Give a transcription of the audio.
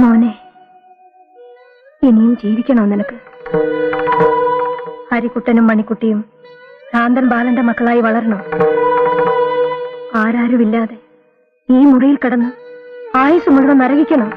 മോനെ ഇനിയും ജീവിക്കണോ നിനക്ക്? ഹരിക്കുട്ടനും മണിക്കുട്ടിയും ഭ്രാന്തൻ ബാലന്റെ മക്കളായി വളരണോ? ആരാരുമില്ലാതെ ഈ മുറിയിൽ കിടന്ന് ആയുസ് മുഴുവൻ നരകിക്കണോ?